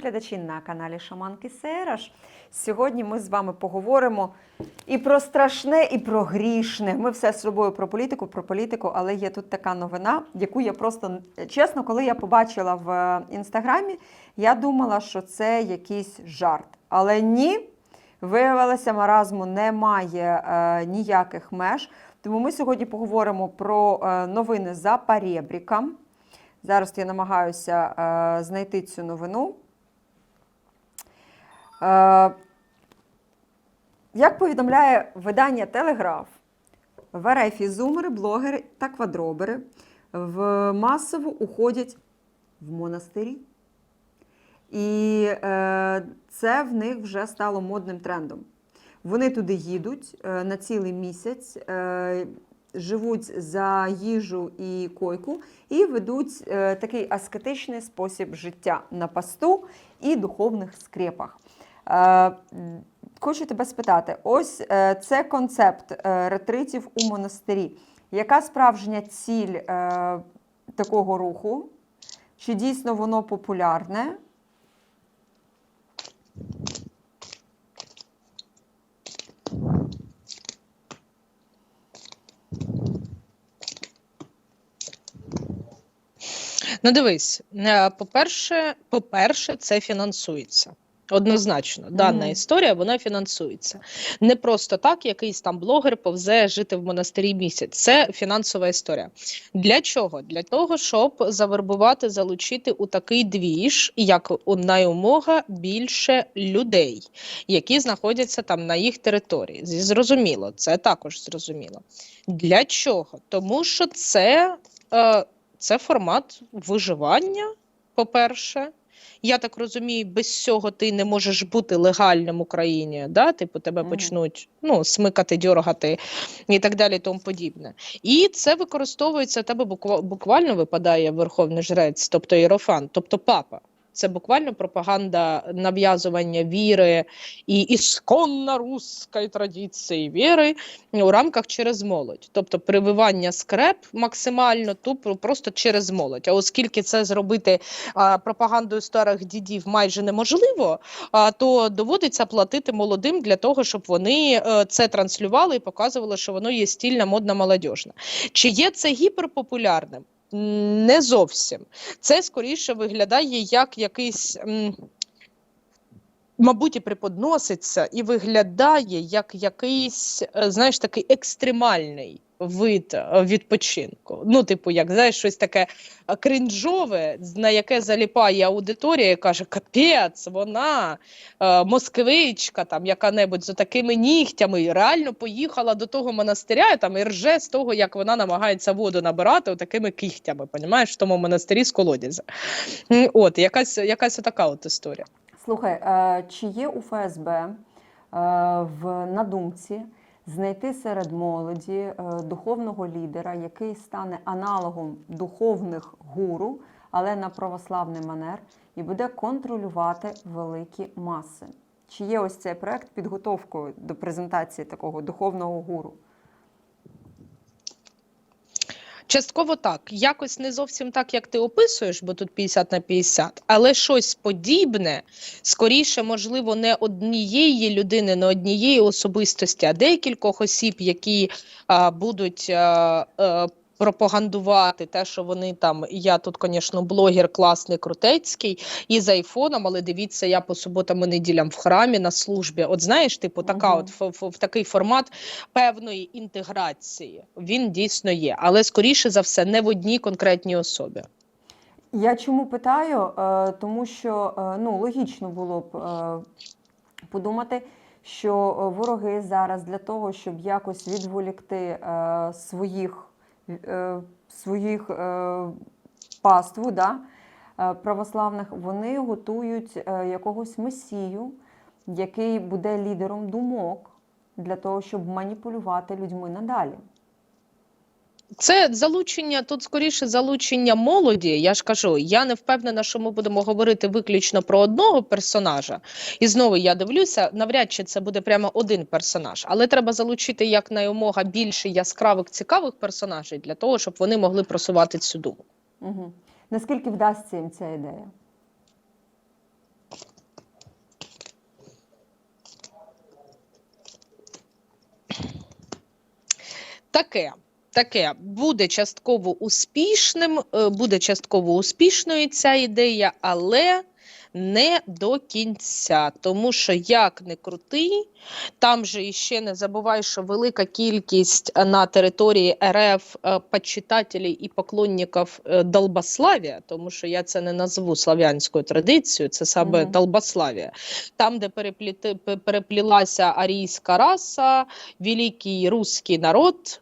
глядачі на каналі Шаманки Сераш. Сьогодні ми з вами поговоримо і про страшне, і про грішне. Ми все з собою про політику, про політику, але є тут така новина, яку я просто чесно, коли я побачила в е, інстаграмі, я думала, що це якийсь жарт. Але ні, виявилося, маразму немає е, ніяких меж. Тому ми сьогодні поговоримо про е, новини за перебріком. Зараз я намагаюся е, знайти цю новину. Е, як повідомляє видання Телеграф, в РФ зумери, блогери та квадробери в масово уходять в монастирі. І е, це в них вже стало модним трендом. Вони туди їдуть е, на цілий місяць, е, живуть за їжу і койку і ведуть е, такий аскетичний спосіб життя на посту і духовних скрепах. Е, Хочу тебе спитати: ось е, це концепт е, ретритів у монастирі. Яка справжня ціль такого руху? Чи дійсно воно популярне? Ну, дивись, по-перше, по-перше, це фінансується. Однозначно, дана Мгм. історія вона фінансується. Не просто так, якийсь там блогер повзе жити в монастирі місяць. Це фінансова історія. Для чого? Для того, щоб завербувати, залучити у такий двіж, як у наймога більше людей, які знаходяться там на їх території. Зрозуміло, це також зрозуміло. Для чого? Тому що це. Е, це формат виживання, по-перше. Я так розумію, без цього ти не можеш бути легальним в Україні. Да? Типу, тебе Мгм. почнуть ну, смикати, дьоргати і так далі, тому подібне. І це використовується, тебе буква- буквально випадає верховний жрець, тобто іерофан, тобто папа. Це буквально пропаганда нав'язування віри і ісконно руської традиції віри у рамках через молодь, тобто прививання скреп максимально тупо просто через молодь. А оскільки це зробити а, пропагандою старих дідів майже неможливо, а, то доводиться платити молодим для того, щоб вони е, це транслювали і показували, що воно є стільна, модна, молодіжна. Чи є це гіперпопулярним? Не зовсім. Це скоріше виглядає як якийсь. Мабуть, і преподноситься і виглядає як якийсь, е, знаєш, такий екстремальний вид е, відпочинку. Ну, типу, як знаєш, щось таке е, кринжове, на яке заліпає аудиторія і каже: Капець, вона е, москвичка, там яка-небудь з такими нігтями, реально поїхала до того монастиря там і рже з того, як вона намагається воду набирати такими кігтями, понімаєш, в тому монастирі з колодязя. От, якась, якась така от історія. Слухай, е, чи є у ФСБ е, в на думці знайти серед молоді е, духовного лідера, який стане аналогом духовних гуру, але на православний манер, і буде контролювати великі маси? Чи є ось цей проект підготовкою до презентації такого духовного гуру? Частково так, якось не зовсім так, як ти описуєш, бо тут 50 на 50, але щось подібне, скоріше, можливо, не однієї людини, не однієї особистості, а декількох осіб, які а, будуть а, а, пропагандувати те, що вони там. Я тут, звісно, блогер класний крутецький і з айфоном, але дивіться, я по суботам і неділям в храмі на службі. От знаєш, типу, така, Мгм. от в, в, в такий формат певної інтеграції. Він дійсно є, але скоріше за все, не в одній конкретній особі. Я чому питаю? Е, Тому що е, ну, логічно було б е, подумати, що вороги зараз для того, щоб якось відволікти своїх, своїх е, паству да, е, православних, вони готують е, якогось месію, який буде лідером думок для того, щоб маніпулювати людьми надалі. Це залучення тут скоріше залучення молоді. Я ж кажу, я не впевнена, що ми будемо говорити виключно про одного персонажа. І знову я дивлюся, навряд чи це буде прямо один персонаж, але треба залучити як наймога більше яскравих цікавих персонажей для того, щоб вони могли просувати цю думку. Угу. Наскільки вдасться їм ця ідея? Таке. Таке буде частково успішним, е, буде частково успішною ця ідея, але не до кінця. Тому що як не крутий, там же іще не забувай, що велика кількість е, на території РФ е, почитателей і поклонників е, долбослав'я, тому що я це не назву слав'янською традицією, це саме Мгм. долбослав'я. Там, де перепліти, переплілася арійська раса, великий русський народ,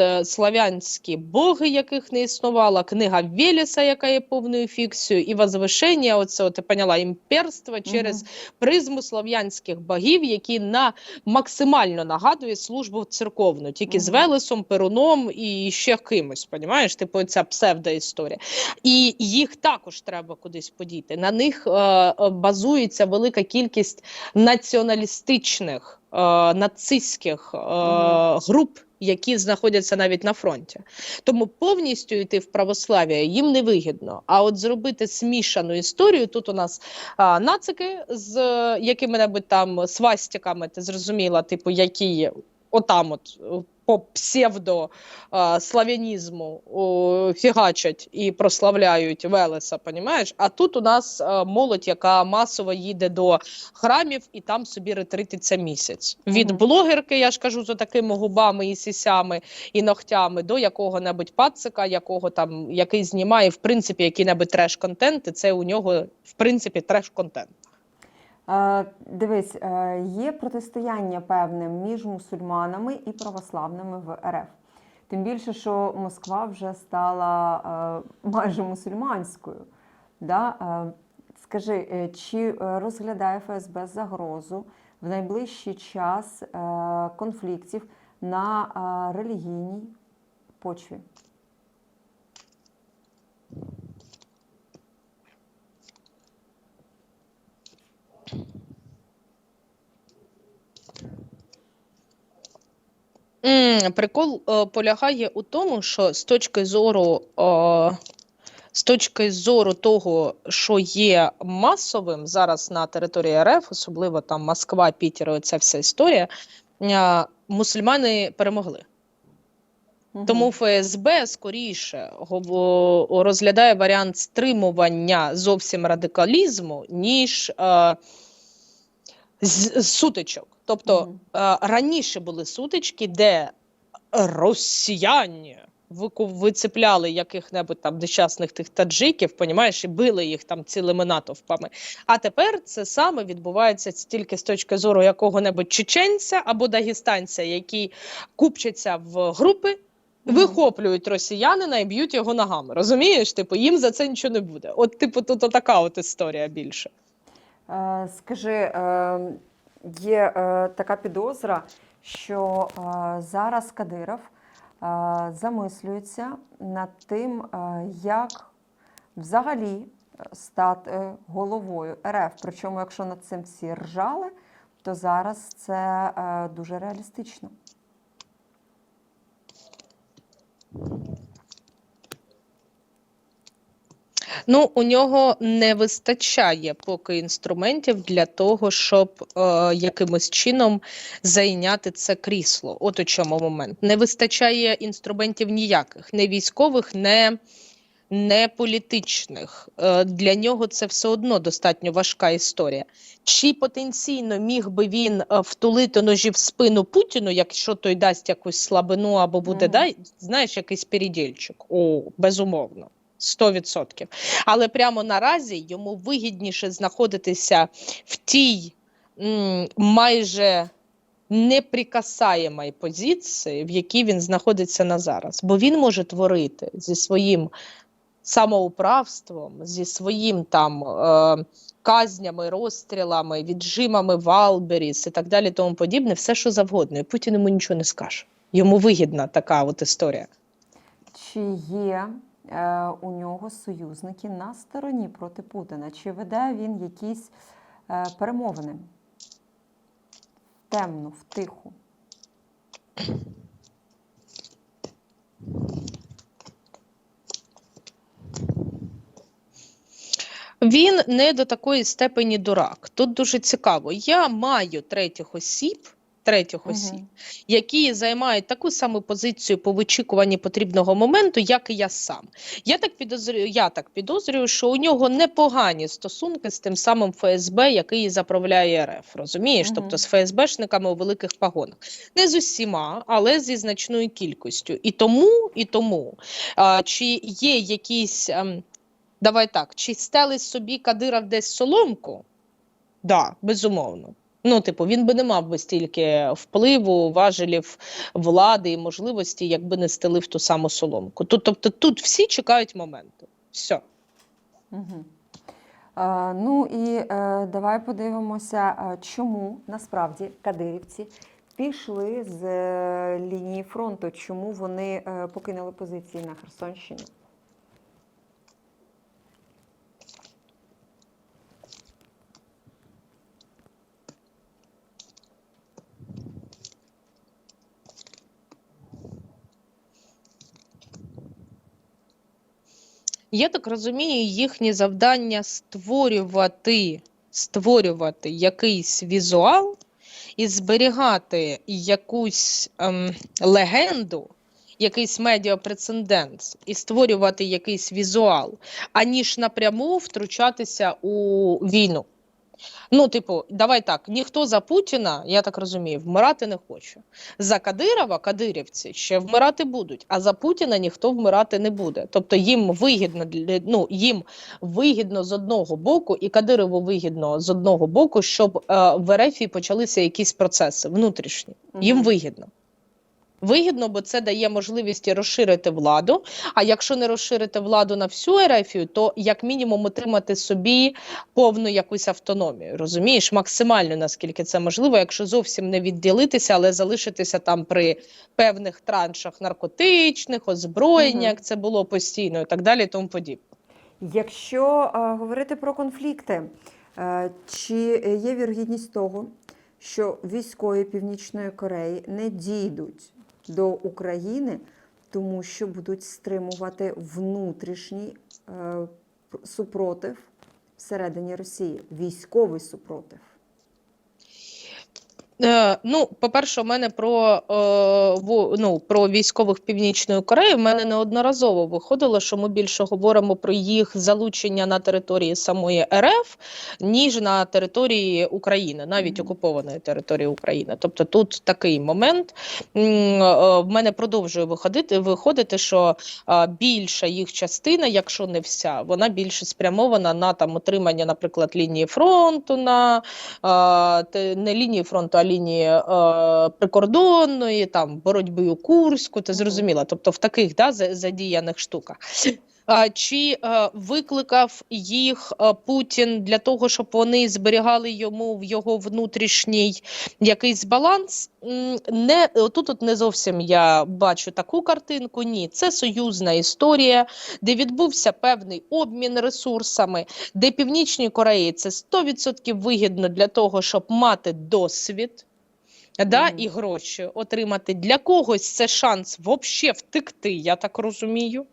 е, славянські боги, яких не існувало, книга Велеса, яка є повною фікцією, і возвишення, оце, ти поняла, імперства через призму слав'янських богів, які на максимально нагадує службу церковну, тільки з Велесом, Перуном і ще кимось. Понімаєш? Типу, ця псевдоісторія. І їх також треба кудись подіти. На них е, е, базується велика кількість націоналістичних е, нацистських е, Мгм. груп. Які знаходяться навіть на фронті, тому повністю йти в православ'я їм не вигідно. А от зробити смішану історію. Тут у нас а, нацики з якими-небудь там свастиками, ти зрозуміла, типу, які отам, от по псевдо славянізму фігачать і прославляють Велеса, понімаєш? А тут у нас молодь, яка масово їде до храмів і там собі ретрититься місяць. Від блогерки, я ж кажу, з такими губами і сісями і ногтями до якого-небудь пацика, якого там який знімає в принципі який-небудь треш-контент, і це у нього в принципі треш-контент. Е, Дивись, е, є протистояння певне між мусульманами і православними в РФ. Тим більше, що Москва вже стала е, майже мусульманською. Да? Скажи, чи розглядає ФСБ загрозу в найближчий час конфліктів на релігійній почві? Прикол е, полягає у тому, що з точки зору, е, з точки зору того, що є масовим зараз на території РФ, особливо там Москва, Пітер, оця вся історія, е, мусульмани перемогли. Мгм. Тому ФСБ скоріше розглядає варіант стримування зовсім радикалізму, ніж е, з, сутичок. Тобто Мгм. е, раніше були сутички, де росіяни вику- вицепляли яких-небудь там нещасних тих таджиків, понімаєш, і били їх там цілими натовпами. А тепер це саме відбувається тільки з точки зору якого-небудь чеченця або дагестанця, які купчаться в групи. Вихоплюють росіянина і б'ють його ногами. Розумієш? Типу, їм за це нічого не буде. От, типу, тут така от історія більше. Е, Скажи, е, є е, така підозра, що е, зараз Кадиров е, замислюється над тим, е, як взагалі е, стати головою РФ. Причому, якщо над цим всі ржали, то зараз це е, дуже реалістично. Ну, у нього не вистачає поки інструментів для того, щоб е, якимось чином зайняти це крісло. От у чому момент. Не вистачає інструментів ніяких, не військових, не, не політичних. Е, для нього це все одно достатньо важка історія. Чи потенційно міг би він е, втулити ножі в спину Путіну, якщо той дасть якусь слабину або буде Мгм. дай, знаєш, якийсь передільчик? О, безумовно. 100%. Але прямо наразі йому вигідніше знаходитися в тій м, майже неприкасаємій позиції, в якій він знаходиться на зараз. Бо він може творити зі своїм самоуправством, зі своїм там е, казнями, розстрілами, віджимами Валберіс і так далі, тому подібне, все що завгодно. І Путін йому нічого не скаже. Йому вигідна така от історія. Чи є е, у нього союзники на стороні проти Путіна? Чи веде він якісь е, перемовини? В темну, Він не до такої степені дурак. Тут дуже цікаво. Я маю третіх осіб, третіх Мгм. осіб, які займають таку саму позицію по вичікуванні потрібного моменту, як і я сам. Я так підозрюю, я так підозрюю, що у нього непогані стосунки з тим самим ФСБ, який заправляє РФ. Розумієш? Мгм. Тобто з ФСБшниками у великих погонах. Не з усіма, але зі значною кількістю. І тому, і тому, а, чи є якісь. ем, Давай так, чи стелить собі Кадиров десь соломку? Да, безумовно. Ну, типу, він би не мав би стільки впливу, важелів влади і можливості, якби не стелив ту саму соломку. Тут, тобто, тут всі чекають моменту. Все. Угу. Е, ну і е, давай подивимося, е, чому насправді кадирівці пішли з е, лінії фронту, чому вони е, покинули позиції на Херсонщині. Я так розумію, їхнє завдання створювати, створювати якийсь візуал і зберігати якусь ем, легенду, якийсь медіапрецедент, і створювати якийсь візуал, аніж напряму втручатися у війну. Ну, типу, давай так, ніхто за Путіна, я так розумію, вмирати не хоче. За Кадирова, кадирівці ще вмирати будуть, а за Путіна ніхто вмирати не буде. Тобто їм вигідно ну, їм вигідно з одного боку, і Кадирову вигідно з одного боку, щоб е, в РФ почалися якісь процеси внутрішні. Їм вигідно. Вигідно, бо це дає можливість розширити владу. А якщо не розширити владу на всю Ерефію, то як мінімум отримати собі повну якусь автономію. Розумієш, максимально наскільки це можливо, якщо зовсім не відділитися, але залишитися там при певних траншах наркотичних, озброєння, Мгм. як це було постійно, і так далі, і тому подібне. Якщо е, говорити про конфлікти, е, чи є вірогідність того, що військові Північної Кореї не дійдуть до України, тому що будуть стримувати внутрішній е, супротив всередині Росії, військовий супротив? Е, ну, по-перше, у мене про, е, ну, про військових Північної Кореї в мене неодноразово виходило, що ми більше говоримо про їх залучення на території самої РФ, ніж на території України, навіть окупованої території України. Тобто тут такий момент. Е, В мене продовжує виходити, виходити, що більша їх частина, якщо не вся, вона більше спрямована на там отримання, наприклад, лінії фронту на не лінії фронту, лінії е, прикордонної, там боротьби у Курську, ти зрозуміла. Тобто в таких да, задіяних штуках. Чи е, викликав їх е, Путін для того, щоб вони зберігали йому в його внутрішній якийсь баланс? Не тут от не зовсім я бачу таку картинку. Ні, це союзна історія, де відбувся певний обмін ресурсами, де Північній Кореї це 100% вигідно для того, щоб мати досвід. Да, і гроші отримати для когось це шанс взагалі втекти, я так розумію.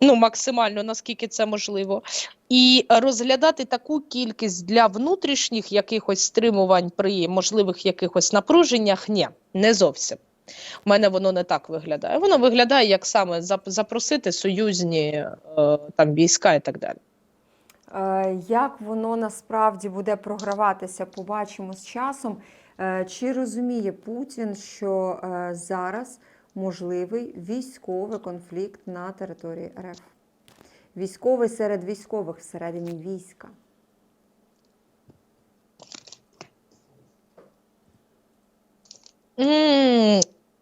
Ну, максимально наскільки це можливо. І розглядати таку кількість для внутрішніх якихось стримувань при можливих якихось напруженнях, ні, не зовсім. У мене воно не так виглядає. Воно виглядає як саме запросити союзні е, там війська і так далі. Е, Як воно насправді буде програватися, побачимо з часом. Е, Чи розуміє Путін, що е, зараз можливий військовий конфлікт на території РФ? Військовий серед військових всередині війська. М,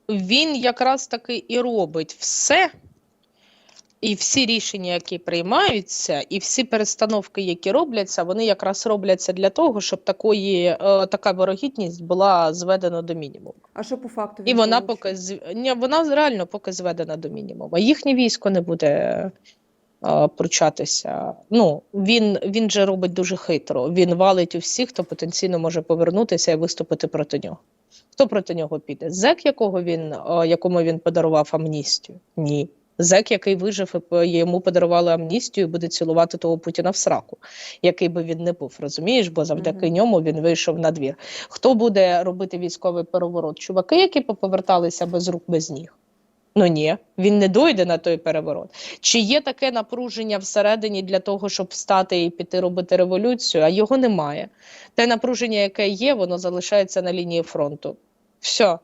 Він якраз таки і робить все, і всі рішення, які приймаються, і всі перестановки, які робляться, вони якраз робляться для того, щоб такої, е, така вирогідність була зведена до мінімуму. А що по факту І вона получив? поки з- ні, вона реально поки зведена до мінімуму. Їхнє військо не буде е, пручатися. Ну він, він же робить дуже хитро. Він валить у всіх, хто потенційно може повернутися і виступити проти нього. Хто проти нього піде? Зек, якого він, е, якому він подарував амністію? Ні. Зек, який вижив, йому подарували амністію, буде цілувати того Путіна в сраку, який би він не був, розумієш? Бо завдяки ньому він вийшов на двір. Хто буде робити військовий переворот? Чуваки, які поповерталися без рук, без ніг. Ну ні, він не дойде на той переворот. Чи є таке напруження всередині для того, щоб встати і піти робити революцію? А його немає. Те напруження, яке є, воно залишається на лінії фронту. Все.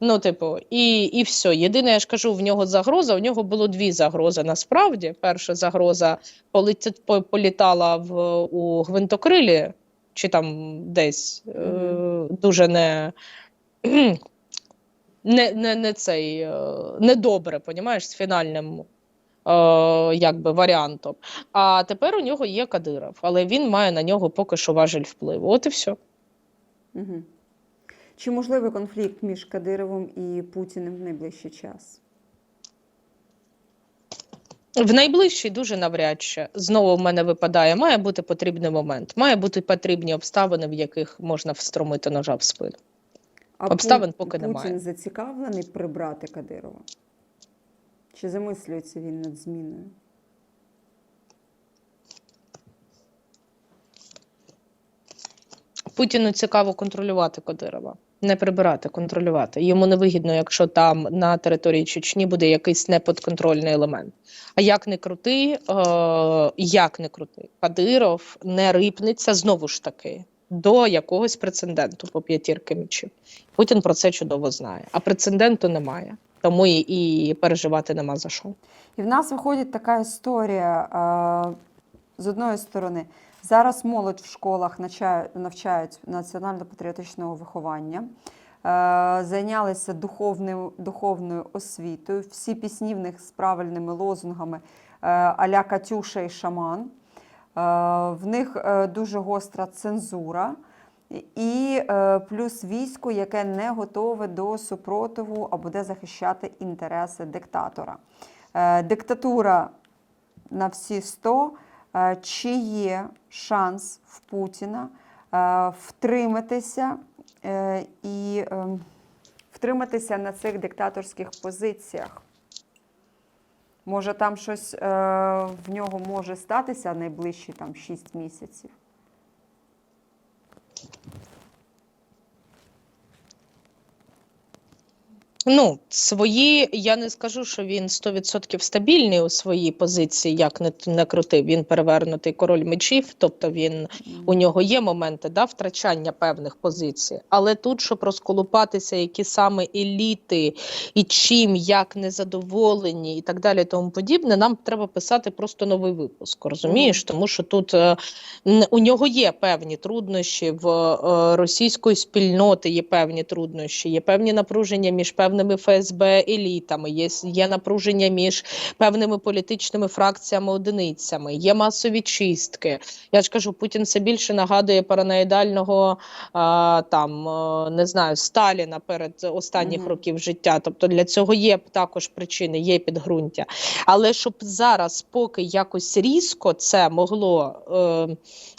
Ну, типу, і, і все. Єдине, я ж кажу, в нього загроза. У нього було дві загрози. Насправді, перша загроза полетить, політала в у гвинтокрилі, чи там десь е, дуже не. Не, не, не цей е, недобре, понімаєш, з фінальним е, якби варіантом. А тепер у нього є Кадиров, але він має на нього поки що важель впливу. От і все. Угу. Чи можливий конфлікт між Кадировим і Путіним в найближчий час? В найближчий дуже навряд чи знову в мене випадає. Має бути потрібний момент, має бути потрібні обставини, в яких можна встромити ножа в спину. А Обставин Пу- поки Путін немає. зацікавлений прибрати Кадирова? Чи замислюється він над зміною? Путіну цікаво контролювати Кадирова, не прибирати, контролювати. Йому не вигідно, якщо там на території Чечні буде якийсь неподконтрольний елемент. А як не крути, е, як не крути, Кадиров не рипнеться знову ж таки до якогось прецеденту по п'ятірки мечів. Путін про це чудово знає, а прецеденту немає. Тому і, і переживати нема за що. І в нас виходить така історія е, з одної сторони. Зараз молодь в школах навчають, національно-патріотичного виховання, е, зайнялися духовним, духовною освітою. Всі пісні в них з правильними лозунгами е, а-ля Катюша і Шаман. Е, в них дуже гостра цензура. І плюс військо, яке не готове до супротиву, а буде захищати інтереси диктатора. Диктатура на всі 100. Е, Чи є шанс в Путіна е, втриматися е, і втриматися на цих диктаторських позиціях? Може, там щось в нього може статися найближчі там 6 місяців? Ну, свої, я не скажу, що він 100% стабільний у своїй позиції, як не, не крутив. Він перевернутий король мечів, тобто він у нього є моменти да, втрачання певних позицій. Але тут, щоб розколупатися, які саме еліти і чим, як незадоволені, і так далі, тому подібне, нам треба писати просто новий випуск. Розумієш? Тому що тут е, у нього є певні труднощі в е, російської спільноти, є певні труднощі, є певні напруження між певними ФСБ елітами, є, є напруження між певними політичними фракціями, одиницями, є масові чистки. Я ж кажу, Путін все більше нагадує параноїдального а, там е, не знаю Сталіна перед останніх Мгм. років життя. Тобто для цього є також причини, є підґрунтя. Але щоб зараз, поки якось різко це могло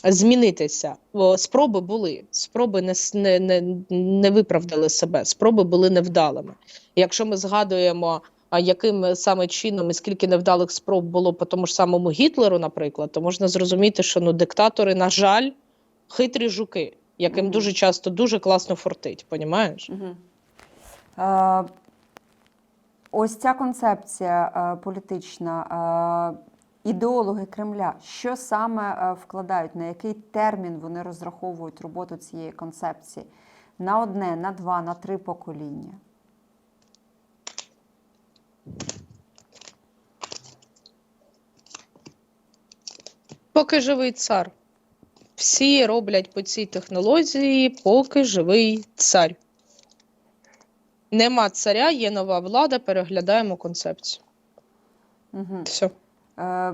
е, змінитися, спроби були. Спроби не, не, не, не виправдали себе, спроби були невдалими. Якщо ми згадуємо. Яким саме чином і скільки невдалих спроб було по тому ж самому Гітлеру, наприклад, то можна зрозуміти, що ну диктатори, на жаль, хитрі жуки, яким Мгм. дуже часто дуже класно фортить, понімаєш? Угу. Е, ось ця концепція е, політична, е, ідеологи Кремля, що саме е, вкладають, на який термін вони розраховують роботу цієї концепції? На одне, на два, на три покоління. Поки живий цар. Всі роблять по цій технології, поки живий цар. Нема царя, є нова влада, переглядаємо концепцію. Угу. Все. Е,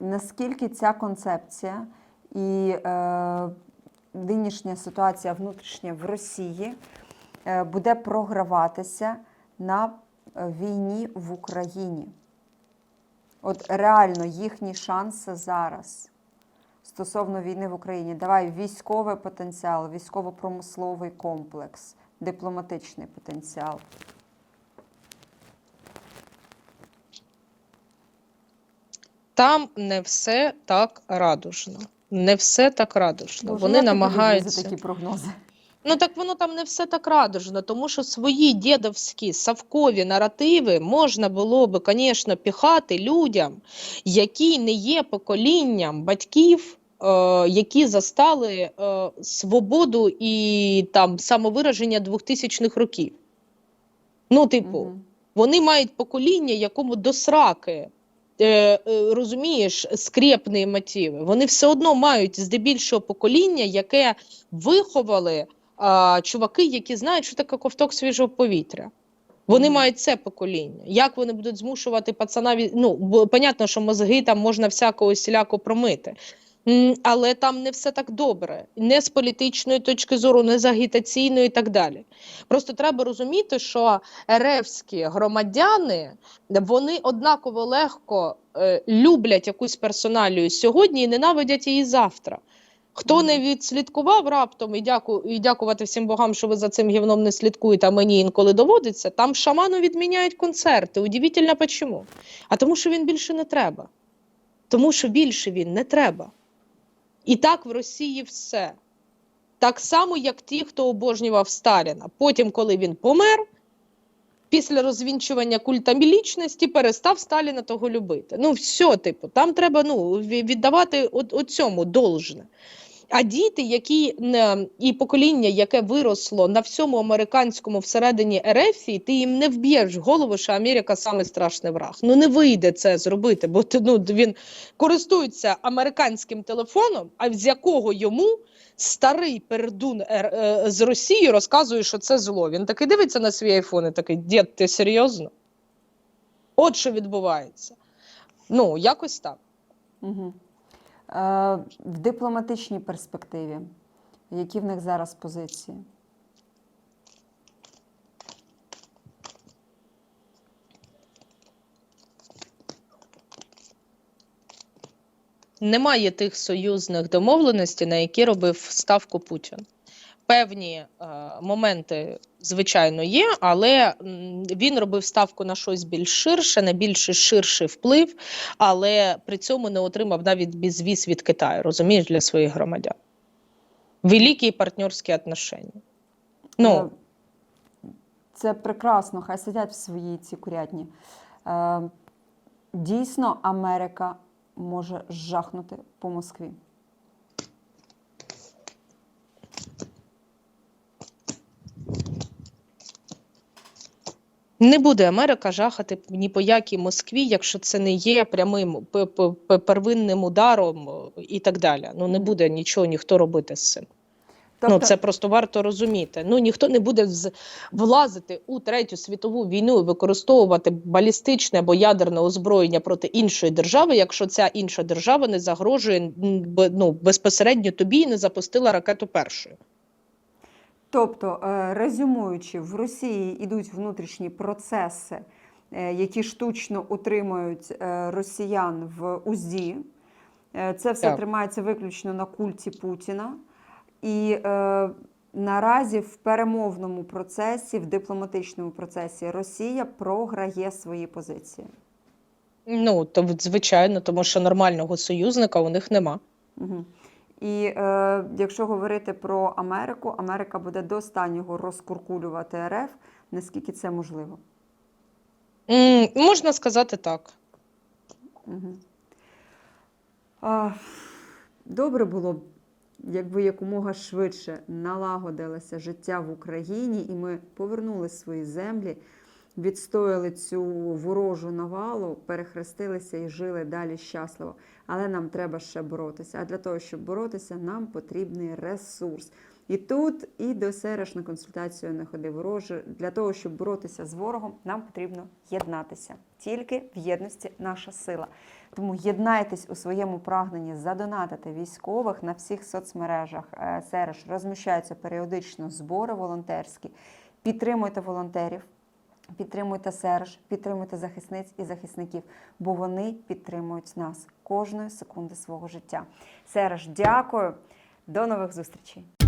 наскільки ця концепція і е, нинішня ситуація внутрішня в Росії е, буде програватися на е, війні в Україні? От реально їхні шанси зараз стосовно війни в Україні. Давай військовий потенціал, військово-промисловий комплекс, дипломатичний потенціал. Там не все так радужно. Не все так радужно. Боже, Вони намагаються. такі прогнози. Ну так воно там не все так радужно, тому що свої дідовські савкові наративи можна було би, звісно, піхати людям, які не є поколінням батьків, е, які застали е, свободу і там самовираження 2000-х років. Ну, типу, Мгм. вони мають покоління, якому до сраки. Е, е, розумієш, скрепні мотиви. Вони все одно мають здебільшого покоління, яке виховали а, чуваки, які знають, що таке ковток свіжого повітря. Вони мають це покоління. Як вони будуть змушувати пацана. Ну, понятно, що мозги там можна всякого сіляко промити. Але там не все так добре, не з політичної точки зору, не з агітаційної і так далі. Просто треба розуміти, що РФські громадяни вони однаково легко е, люблять якусь персоналію сьогодні і ненавидять її завтра. Хто не відслідкував раптом і, дяку, і дякувати всім богам, що ви за цим гівном не слідкуєте, а мені інколи доводиться, там шаману відміняють концерти. Удивительно чому? А тому, що він більше не треба. Тому що більше він не треба. І так в Росії все. Так само, як ті, хто обожнював Сталіна. Потім, коли він помер, після розвінчування культа лічності перестав Сталіна того любити. Ну, все, типу, там треба ну, віддавати от, от цьому должне. А діти, які і покоління, яке виросло на всьому американському всередині Ерефії, ти їм не вб'єш в голову, що Америка саме страшний враг. Ну не вийде це зробити, бо ну, він користується американським телефоном, а з якого йому старий пердун е, з Росії розказує, що це зло. Він такий дивиться на свій айфон і такий: дід, ти серйозно? От що відбувається. Ну, якось так. Угу. Е, в дипломатичній перспективі, які в них зараз позиції? Немає тих союзних домовленостей, на які робив ставку Путін. Певні е, моменти, звичайно, є, але він робив ставку на щось більш ширше, на більш ширший вплив, але при цьому не отримав навіть безвіз від Китаю, розумієш, для своїх громадян. Великі партнерські отношення. Ну, Е, Це прекрасно, хай сидять в своїй ці курятні. Е, Дійсно, Америка може жахнути по Москві. Не буде Америка жахати ні по якій Москві, якщо це не є прямим первинним ударом е, і так далі. Ну не буде нічого ніхто робити з цим. Тобто, Ну це просто варто розуміти. Ну ніхто не буде влазити у третю світову війну і використовувати балістичне або ядерне озброєння проти іншої держави, якщо ця інша держава не загрожує ну, безпосередньо тобі і не запустила ракету першою. Тобто, е, резюмуючи, в Росії йдуть внутрішні процеси, е, які штучно утримують е, росіян в узді. Е, Це все Так. тримається виключно на культі Путіна. І е, наразі в перемовному процесі, в дипломатичному процесі Росія програє свої позиції. Ну то звичайно, тому що нормального союзника у них нема. Угу. І е, якщо говорити про Америку, Америка буде до останнього розкуркулювати РФ, наскільки це можливо. М, можна сказати так. Угу. А, добре було б, якби якомога швидше налагодилося життя в Україні, і ми повернули свої землі, відстояли цю ворожу навалу, перехрестилися і жили далі щасливо. Але нам треба ще боротися. А для того, щоб боротися, нам потрібний ресурс. І тут і до Сереш на консультацію не ходи вороже. Для того, щоб боротися з ворогом, нам потрібно єднатися. Тільки в єдності наша сила. Тому єднайтесь у своєму прагненні задонатити військових на всіх соцмережах. Е, Сереш розміщаються періодично збори волонтерські. Підтримуйте волонтерів, підтримуйте Серж, підтримуйте захисниць і захисників, бо вони підтримують нас кожної секунди свого життя. Сереж, дякую. До нових зустрічей.